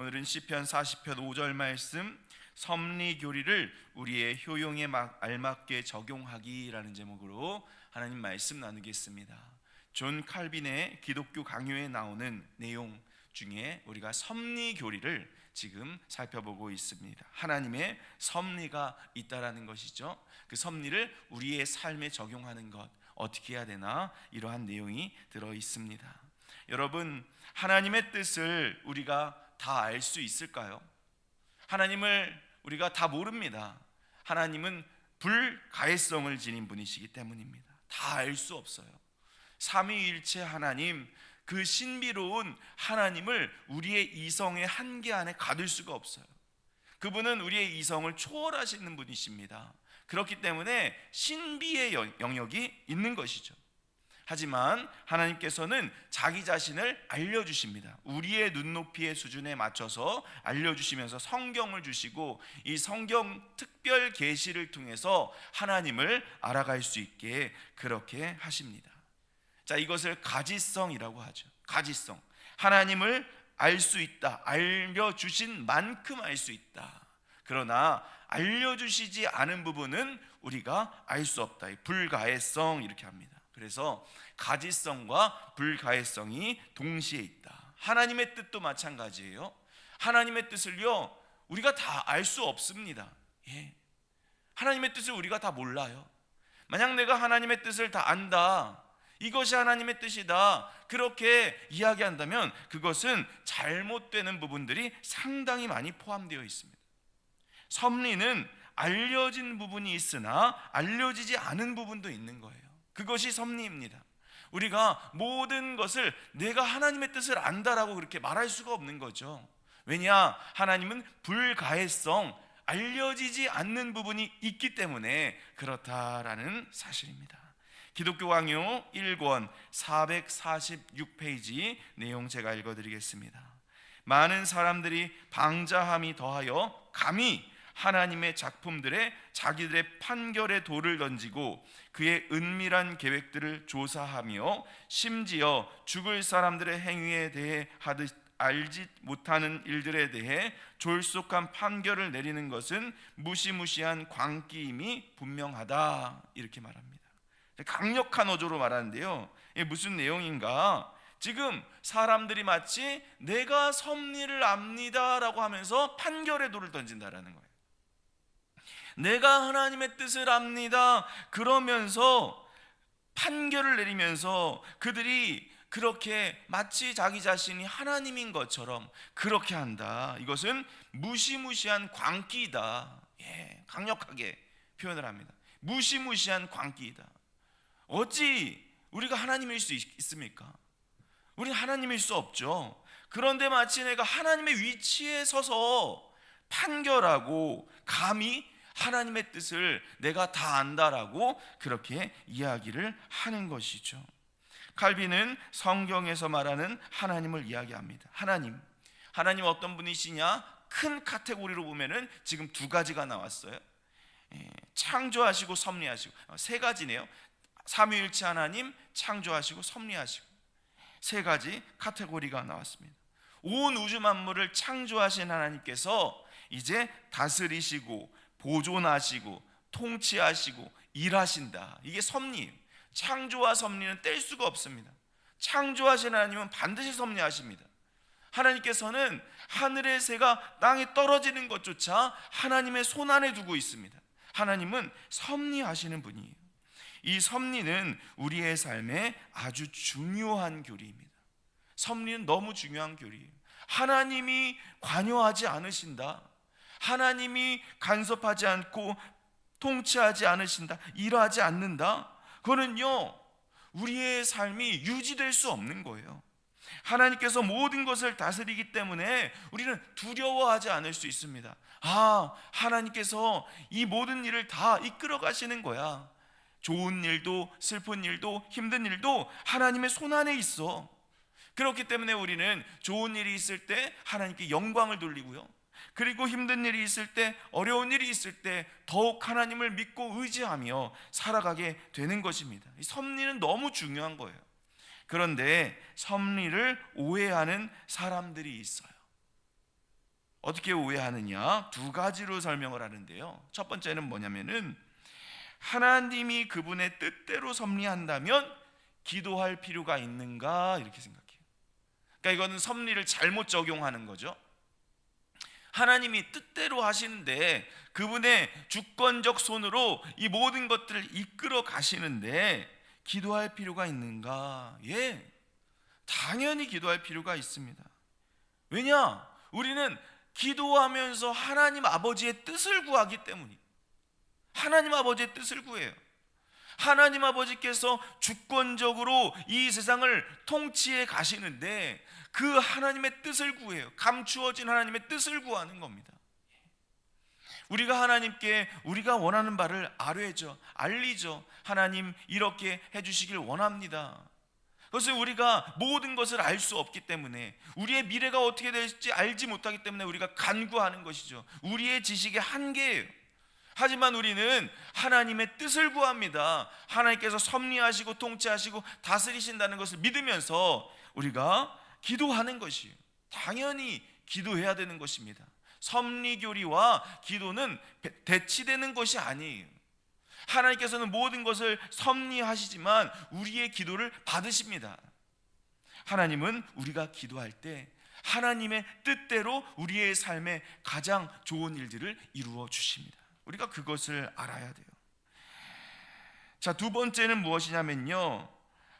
오늘은 시편 40편 5절 말씀 섭리 교리를 우리의 효용에 막 알맞게 적용하기라는 제목으로 하나님 말씀 나누겠습니다. 존 칼빈의 기독교 강요에 나오는 내용 중에 우리가 섭리 교리를 지금 살펴보고 있습니다. 하나님의 섭리가 있다라는 것이죠. 그 섭리를 우리의 삶에 적용하는 것 어떻게 해야 되나 이러한 내용이 들어 있습니다. 여러분 하나님의 뜻을 우리가 다 알 수 있을까요? 하나님을 우리가 다 모릅니다. 하나님은 불가해성을 지닌 분이시기 때문입니다. 다 알 수 없어요. 삼위일체 하나님 그 신비로운 하나님을 우리의 이성의 한계 안에 가둘 수가 없어요. 그분은 우리의 이성을 초월하시는 분이십니다. 그렇기 때문에 신비의 영역이 있는 것이죠. 하지만 하나님께서는 자기 자신을 알려주십니다. 우리의 눈높이의 수준에 맞춰서 알려주시면서 성경을 주시고 이 성경 특별 계시를 통해서 하나님을 알아갈 수 있게 그렇게 하십니다. 자, 이것을 가지성이라고 하죠. 가지성. 하나님을 알 수 있다. 알려주신 만큼 알 수 있다. 그러나 알려주시지 않은 부분은 우리가 알 수 없다. 불가해성 이렇게 합니다. 그래서 가지성과 불가해성이 동시에 있다. 하나님의 뜻도 마찬가지예요. 하나님의 뜻을요 우리가 다 알 수 없습니다. 예. 하나님의 뜻을 우리가 다 몰라요. 만약 내가 하나님의 뜻을 다 안다. 이것이 하나님의 뜻이다. 그렇게 이야기한다면 그것은 잘못되는 부분들이 상당히 많이 포함되어 있습니다. 섭리는 알려진 부분이 있으나 알려지지 않은 부분도 있는 거예요. 그것이 섭리입니다. 우리가 모든 것을 내가 하나님의 뜻을 안다라고 그렇게 말할 수가 없는 거죠. 왜냐? 하나님은 불가해성, 알려지지 않는 부분이 있기 때문에 그렇다라는 사실입니다. 기독교 강요 1권 446페이지 내용 제가 읽어 드리겠습니다. 많은 사람들이 방자함이 더하여 감히 하나님의 작품들에 자기들의 판결의 돌을 던지고 그의 은밀한 계획들을 조사하며 심지어 죽을 사람들의 행위에 대해 하듯 알지 못하는 일들에 대해 졸속한 판결을 내리는 것은 무시무시한 광기임이 분명하다 이렇게 말합니다. 강력한 어조로 말하는데요. 이게 무슨 내용인가? 지금 사람들이 마치 내가 섭리를 압니다라고 하면서 판결의 돌을 던진다라는 거예요. 내가 하나님의 뜻을 압니다. 그러면서 판결을 내리면서 그들이 그렇게 마치 자기 자신이 하나님인 것처럼 그렇게 한다. 이것은 무시무시한 광기이다. 예, 강력하게 표현을 합니다. 무시무시한 광기이다. 어찌 우리가 하나님일 수 있습니까? 우리는 하나님일 수 없죠. 그런데 마치 내가 하나님의 위치에 서서 판결하고 감히 하나님의 뜻을 내가 다 안다라고 그렇게 이야기를 하는 것이죠. 칼빈은 성경에서 말하는 하나님을 이야기합니다. 하나님. 하나님 어떤 분이시냐? 큰 카테고리로 보면은 지금 두 가지가 나왔어요. 예, 창조하시고 섭리하시고 어, 세 가지네요. 삼위일체 하나님 창조하시고 섭리하시고 세 가지 카테고리가 나왔습니다. 온 우주 만물을 창조하신 하나님께서 이제 다스리시고 보존하시고 통치하시고 일하신다. 이게 섭리. 창조와 섭리는 뗄 수가 없습니다. 창조하신 하나님은 반드시 섭리하십니다. 하나님께서는 하늘의 새가 땅에 떨어지는 것조차 하나님의 손 안에 두고 있습니다. 하나님은 섭리하시는 분이에요. 이 섭리는 우리의 삶에 아주 중요한 교리입니다. 섭리는 너무 중요한 교리예요. 하나님이 관여하지 않으신다. 하나님이 간섭하지 않고 통치하지 않으신다. 일하지 않는다. 그거는요. 우리의 삶이 유지될 수 없는 거예요. 하나님께서 모든 것을 다스리기 때문에 우리는 두려워하지 않을 수 있습니다. 아, 하나님께서 이 모든 일을 다 이끌어 가시는 거야. 좋은 일도 슬픈 일도 힘든 일도 하나님의 손 안에 있어. 그렇기 때문에 우리는 좋은 일이 있을 때 하나님께 영광을 돌리고요. 그리고 힘든 일이 있을 때, 어려운 일이 있을 때 더욱 하나님을 믿고 의지하며 살아가게 되는 것입니다. 섭리는 너무 중요한 거예요. 그런데 섭리를 오해하는 사람들이 있어요. 어떻게 오해하느냐? 두 가지로 설명을 하는데요. 첫 번째는 뭐냐면은 하나님이 그분의 뜻대로 섭리한다면 기도할 필요가 있는가 이렇게 생각해요. 그러니까 이거는 섭리를 잘못 적용하는 거죠. 하나님이 뜻대로 하시는데 그분의 주권적 손으로 이 모든 것들을 이끌어 가시는데 기도할 필요가 있는가? 예. 당연히 기도할 필요가 있습니다. 왜냐? 우리는 기도하면서 하나님 아버지의 뜻을 구하기 때문이. 하나님 아버지의 뜻을 구해요. 하나님 아버지께서 주권적으로 이 세상을 통치해 가시는데 그 하나님의 뜻을 구해요. 감추어진 하나님의 뜻을 구하는 겁니다. 우리가 하나님께 우리가 원하는 바를 아뢰죠. 알리죠. 하나님 이렇게 해 주시길 원합니다. 그것을 우리가 모든 것을 알 수 없기 때문에 우리의 미래가 어떻게 될지 알지 못하기 때문에 우리가 간구하는 것이죠. 우리의 지식의 한계예요. 하지만 우리는 하나님의 뜻을 구합니다. 하나님께서 섭리하시고 통치하시고 다스리신다는 것을 믿으면서 우리가 기도하는 것이에요. 당연히 기도해야 되는 것입니다. 섭리교리와 기도는 대치되는 것이 아니에요. 하나님께서는 모든 것을 섭리하시지만 우리의 기도를 받으십니다. 하나님은 우리가 기도할 때 하나님의 뜻대로 우리의 삶에 가장 좋은 일들을 이루어 주십니다. 우리가 그것을 알아야 돼요. 자, 두 번째는 무엇이냐면요.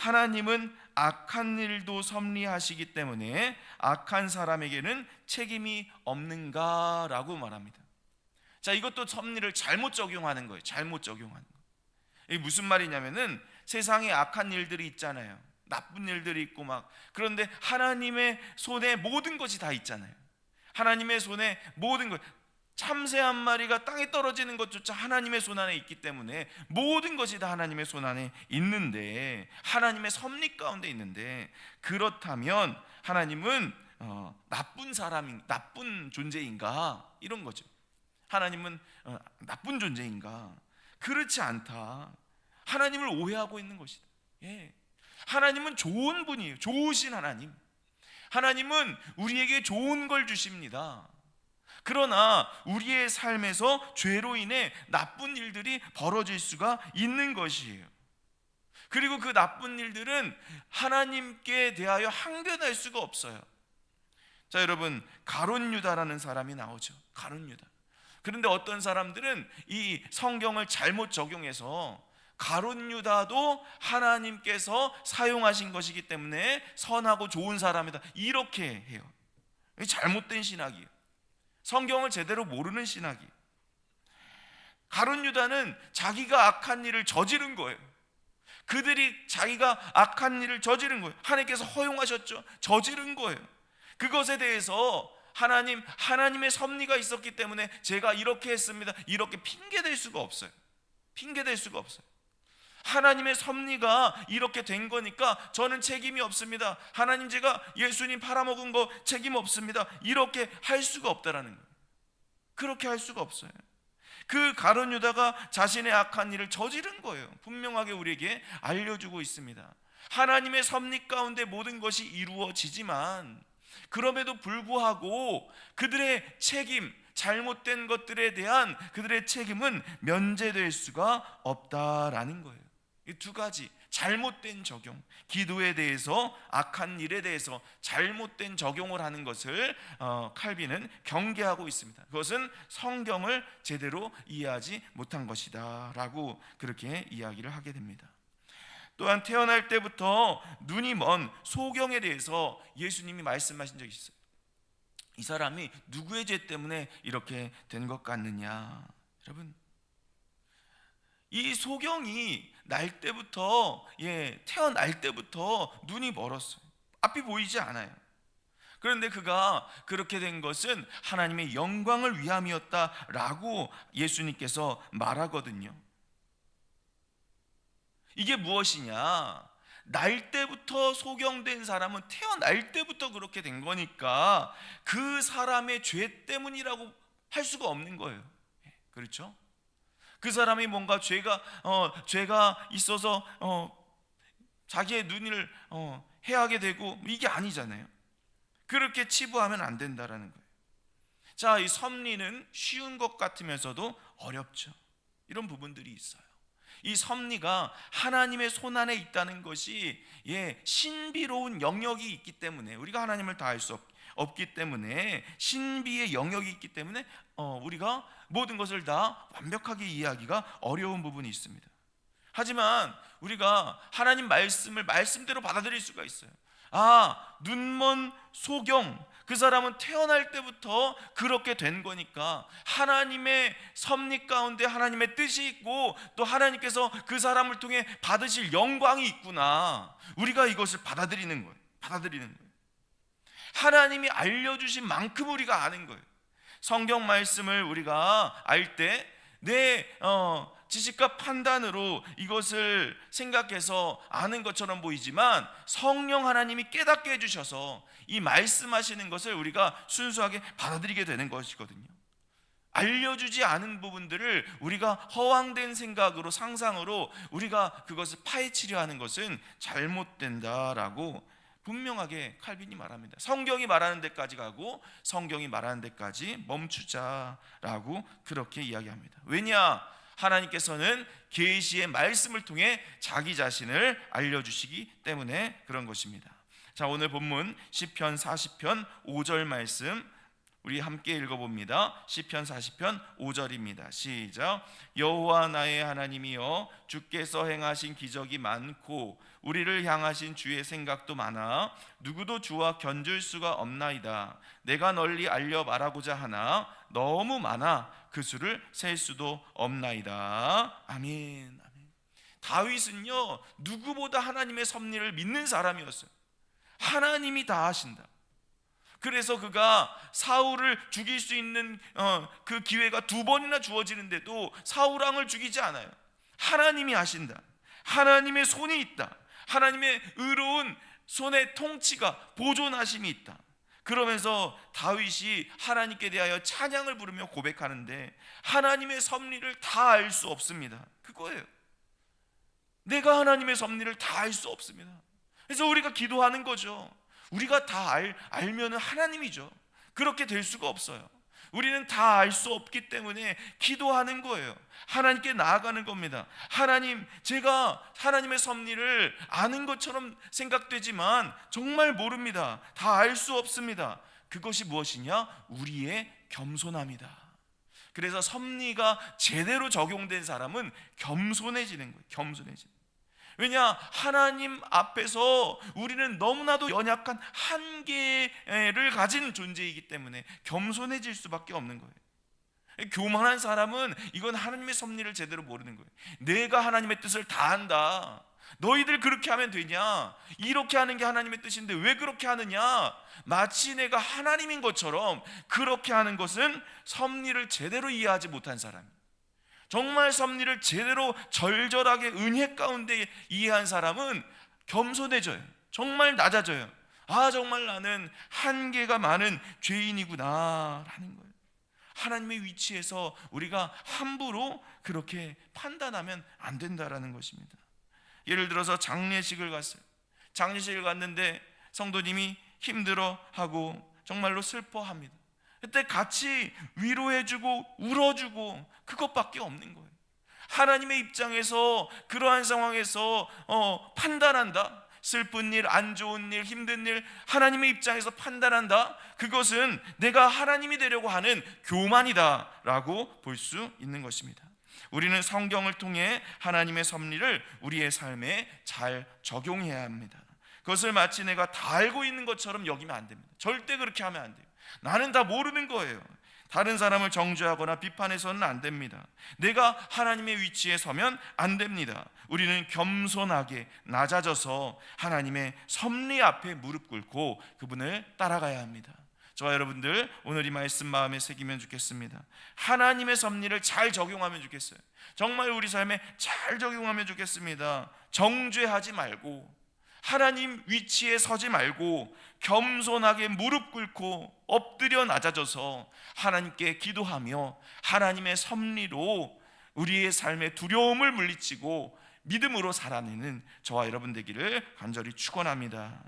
하나님은 악한 일도 섭리하시기 때문에 악한 사람에게는 책임이 없는가라고 말합니다. 자, 이것도 섭리를 잘못 적용하는 거예요. 잘못 적용하는 거. 이게 무슨 말이냐면은 세상에 악한 일들이 있잖아요. 나쁜 일들이 있고 막 그런데 하나님의 손에 모든 것이 다 있잖아요. 하나님의 손에 모든 것 참새 한 마리가 땅에 떨어지는 것조차 하나님의 손 안에 있기 때문에 모든 것이 다 하나님의 손 안에 있는데 하나님의 섭리 가운데 있는데 그렇다면 하나님은 어, 나쁜 사람인 나쁜 존재인가 이런 거죠. 하나님은 어, 나쁜 존재인가? 그렇지 않다. 하나님을 오해하고 있는 것이다. 예. 하나님은 좋은 분이에요. 좋으신 하나님. 하나님은 우리에게 좋은 걸 주십니다. 그러나 우리의 삶에서 죄로 인해 나쁜 일들이 벌어질 수가 있는 것이에요. 그리고 그 나쁜 일들은 하나님께 대하여 항변할 수가 없어요. 자, 여러분, 가론 유다라는 사람이 나오죠. 가론 유다. 그런데 어떤 사람들은 이 성경을 잘못 적용해서 가론 유다도 하나님께서 사용하신 것이기 때문에 선하고 좋은 사람이다. 이렇게 해요. 잘못된 신학이에요. 성경을 제대로 모르는 신학이에요. 가론 유다는 자기가 악한 일을 저지른 거예요. 그들이 자기가 악한 일을 저지른 거예요. 하나님께서 허용하셨죠. 저지른 거예요. 그것에 대해서 하나님 하나님의 섭리가 있었기 때문에 제가 이렇게 했습니다. 이렇게 핑계 댈 수가 없어요. 핑계 댈 수가 없어요. 하나님의 섭리가 이렇게 된 거니까 저는 책임이 없습니다. 하나님 제가 예수님 팔아먹은 거 책임 없습니다. 이렇게 할 수가 없다라는 거예요. 그렇게 할 수가 없어요. 그 가론 유다가 자신의 악한 일을 저지른 거예요. 분명하게 우리에게 알려주고 있습니다. 하나님의 섭리 가운데 모든 것이 이루어지지만 그럼에도 불구하고 그들의 책임, 잘못된 것들에 대한 그들의 책임은 면제될 수가 없다라는 거예요. 이 두 가지 잘못된 적용, 기도에 대해서 악한 일에 대해서 잘못된 적용을 하는 것을 어, 칼빈은 경계하고 있습니다. 그것은 성경을 제대로 이해하지 못한 것이다라고 그렇게 이야기를 하게 됩니다. 또한 태어날 때부터 눈이 먼 소경에 대해서 예수님이 말씀하신 적이 있어요. 이 사람이 누구의 죄 때문에 이렇게 된 것 같느냐, 여러분. 이 소경이 날 때부터 예 태어날 때부터 눈이 멀었어요. 앞이 보이지 않아요. 그런데 그가 그렇게 된 것은 하나님의 영광을 위함이었다라고 예수님께서 말하거든요. 이게 무엇이냐? 날 때부터 소경된 사람은 태어날 때부터 그렇게 된 거니까 그 사람의 죄 때문이라고 할 수가 없는 거예요. 그렇죠? 그 사람이 뭔가 죄가 어, 죄가 있어서 어, 자기의 눈을 어, 해하게 되고 이게 아니잖아요. 그렇게 치부하면 안 된다라는 거예요. 자, 이 섭리는 쉬운 것 같으면서도 어렵죠. 이런 부분들이 있어요. 이 섭리가 하나님의 손 안에 있다는 것이 예, 신비로운 영역이 있기 때문에 우리가 하나님을 다 알 수 없기 때문에 신비의 영역이 있기 때문에 어, 우리가 모든 것을 다 완벽하게 이해하기가 어려운 부분이 있습니다. 하지만 우리가 하나님 말씀을 말씀대로 받아들일 수가 있어요. 아, 눈먼 소경 그 사람은 태어날 때부터 그렇게 된 거니까 하나님의 섭리 가운데 하나님의 뜻이 있고 또 하나님께서 그 사람을 통해 받으실 영광이 있구나. 우리가 이것을 받아들이는 거예요. 받아들이는 거예요. 하나님이 알려주신 만큼 우리가 아는 거예요. 성경 말씀을 우리가 알때내 어, 지식과 판단으로 이것을 생각해서 아는 것처럼 보이지만 성령 하나님이 깨닫게 해주셔서 이 말씀하시는 것을 우리가 순수하게 받아들이게 되는 것이거든요. 알려주지 않은 부분들을 우리가 허황된 생각으로 상상으로 우리가 그것을 파헤치려 하는 것은 잘못된다라고 분명하게 칼빈이 말합니다. 성경이 말하는 데까지 가고 성경이 말하는 데까지 멈추자라고 그렇게 이야기합니다. 왜냐? 하나님께서는 계시의 말씀을 통해 자기 자신을 알려 주시기 때문에 그런 것입니다. 자, 오늘 본문 시편 40편 5절 말씀 우리 함께 읽어봅니다. 시편 40편 5절입니다. 시작. 여호와 나의 하나님이여 주께서 행하신 기적이 많고 우리를 향하신 주의 생각도 많아 누구도 주와 견줄 수가 없나이다. 내가 널리 알려 말하고자 하나 너무 많아 그 수를 셀 수도 없나이다. 아멘. 아멘. 다윗은요 누구보다 하나님의 섭리를 믿는 사람이었어요. 하나님이 다 하신다. 그래서 그가 사울을 죽일 수 있는 어, 그 기회가 두 번이나 주어지는데도 사울 왕을 죽이지 않아요. 하나님이 하신다. 하나님의 손이 있다. 하나님의 의로운 손의 통치가 보존하심이 있다. 그러면서 다윗이 하나님께 대하여 찬양을 부르며 고백하는데 하나님의 섭리를 다 알 수 없습니다. 그거예요. 내가 하나님의 섭리를 다 알 수 없습니다. 그래서 우리가 기도하는 거죠. 우리가 다 알, 알면은 하나님이죠. 그렇게 될 수가 없어요. 우리는 다 알 수 없기 때문에 기도하는 거예요. 하나님께 나아가는 겁니다. 하나님, 제가 하나님의 섭리를 아는 것처럼 생각되지만 정말 모릅니다. 다 알 수 없습니다. 그것이 무엇이냐? 우리의 겸손함이다. 그래서 섭리가 제대로 적용된 사람은 겸손해지는 거예요. 겸손해지는. 왜냐 하나님 앞에서 우리는 너무나도 연약한 한계를 가진 존재이기 때문에 겸손해질 수밖에 없는 거예요. 교만한 사람은 이건 하나님의 섭리를 제대로 모르는 거예요. 내가 하나님의 뜻을 다 한다. 너희들 그렇게 하면 되냐? 이렇게 하는 게 하나님의 뜻인데 왜 그렇게 하느냐? 마치 내가 하나님인 것처럼 그렇게 하는 것은 섭리를 제대로 이해하지 못한 사람이에요. 정말 섭리를 제대로 절절하게 은혜 가운데 이해한 사람은 겸손해져요. 정말 낮아져요. 아, 정말 나는 한계가 많은 죄인이구나. 라는 거예요. 하나님의 위치에서 우리가 함부로 그렇게 판단하면 안 된다라는 것입니다. 예를 들어서 장례식을 갔어요. 장례식을 갔는데 성도님이 힘들어 하고 정말로 슬퍼합니다. 그때 같이 위로해주고 울어주고 그것밖에 없는 거예요. 하나님의 입장에서 그러한 상황에서 어, 판단한다. 슬픈 일, 안 좋은 일, 힘든 일, 하나님의 입장에서 판단한다. 그것은 내가 하나님이 되려고 하는 교만이다라고 볼 수 있는 것입니다. 우리는 성경을 통해 하나님의 섭리를 우리의 삶에 잘 적용해야 합니다. 그것을 마치 내가 다 알고 있는 것처럼 여기면 안 됩니다. 절대 그렇게 하면 안 돼요. 나는 다 모르는 거예요. 다른 사람을 정죄하거나 비판해서는 안 됩니다. 내가 하나님의 위치에 서면 안 됩니다. 우리는 겸손하게 낮아져서 하나님의 섭리 앞에 무릎 꿇고 그분을 따라가야 합니다. 저와 여러분들 오늘 이 말씀 마음에 새기면 좋겠습니다. 하나님의 섭리를 잘 적용하면 좋겠어요. 정말 우리 삶에 잘 적용하면 좋겠습니다. 정죄하지 말고 하나님 위치에 서지 말고 겸손하게 무릎 꿇고 엎드려 낮아져서 하나님께 기도하며 하나님의 섭리로 우리의 삶의 두려움을 물리치고 믿음으로 살아내는 저와 여러분 되기를 간절히 축원합니다.